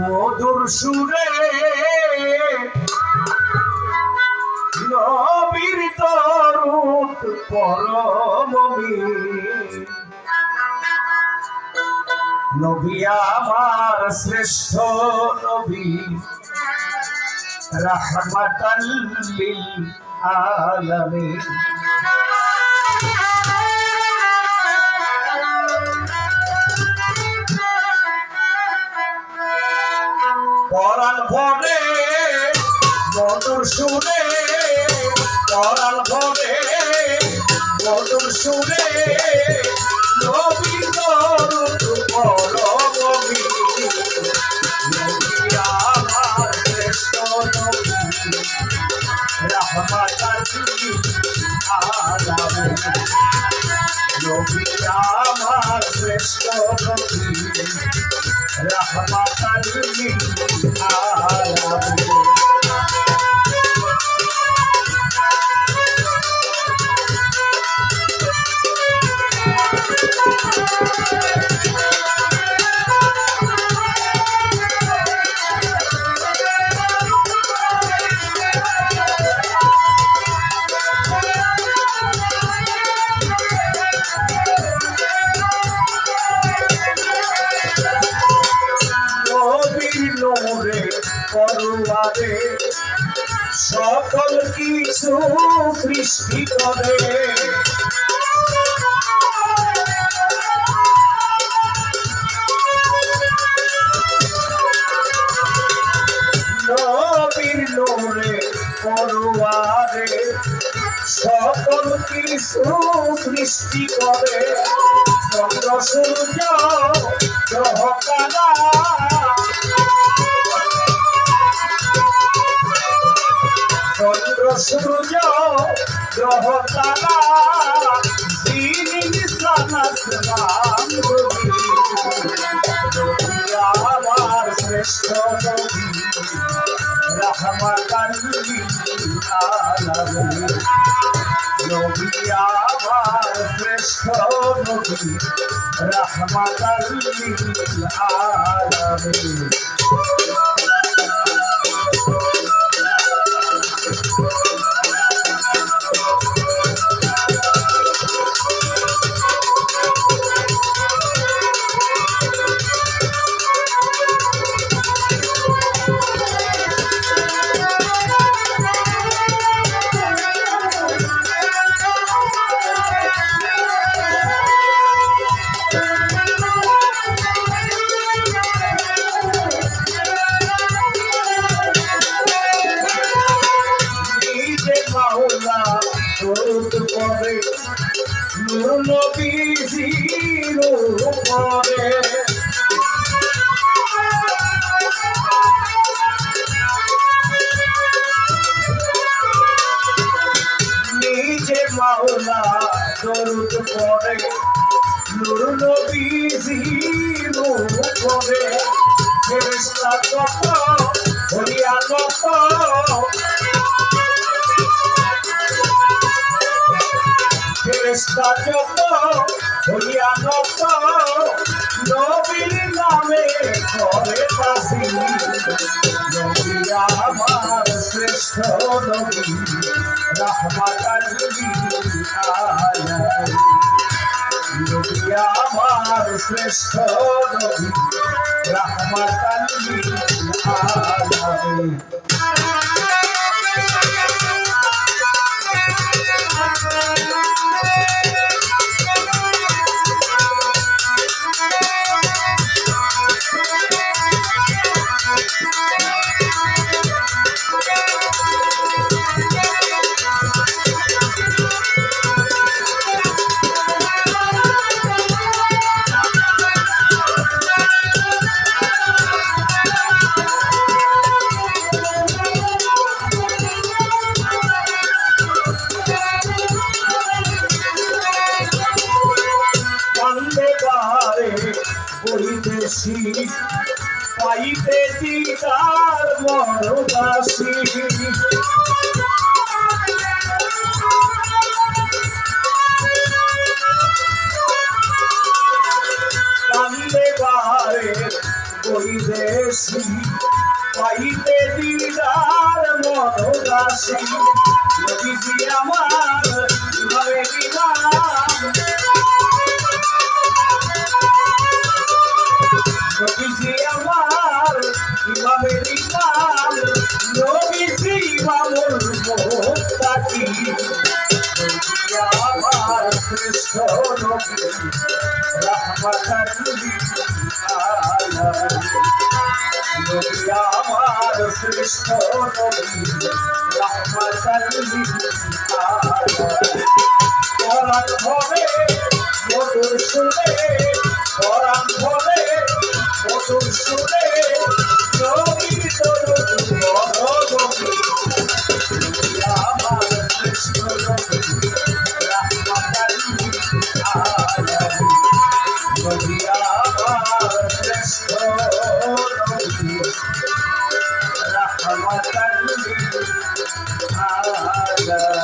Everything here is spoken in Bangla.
মধুর সুরে নবীর তরুত পরমবী নবী আমার শ্রেষ্ঠ নবী। রাহমাতাল লিল আলামিন। পরাণ ভরে মধুর সুরে পরাণ ভরে মধুর সুরে নবী তরুত পরমবী নবী আমার শ্রেষ্ঠ রহমতাল নোরে করুয়ারে সকল কিছু সৃষ্টি করে। সকল কিছু সৃষ্টি করে। চন্দ্র সূর্য গ্রহ সূর্য গ্রহ তারা দিন আমার শ্রেষ্ঠ নবী রহমতাল নবী আমার শ্রেষ্ঠ নবী রহমতাল লিল নবীজির উপরে নিজে মাওলা দরুদ পড়ে নূর নবীজির উপরে ফেরেশতা কত ফেরেশতা যত হইয়া নত নবীর নামে করে বাসি। নবী আমার শ্রেষ্ঠ নবী আলামিন নবী আমার শ্রেষ্ঠ নবী রহমাতাল লিল আলামিন বইতেছি পাইতে কান্দে পাইতে দিদার মনোদাসী নবীজি আমার নবীজি আমার ইমামে ইমাম নবীজি ইমামুল মুত্তাকি নবী আমার শ্রেষ্ঠ নবী রাহমাতান নবী আমার শ্রেষ্ঠ নবী রাহমাতান আলামিন হবে মধুর সুরে وطن هذا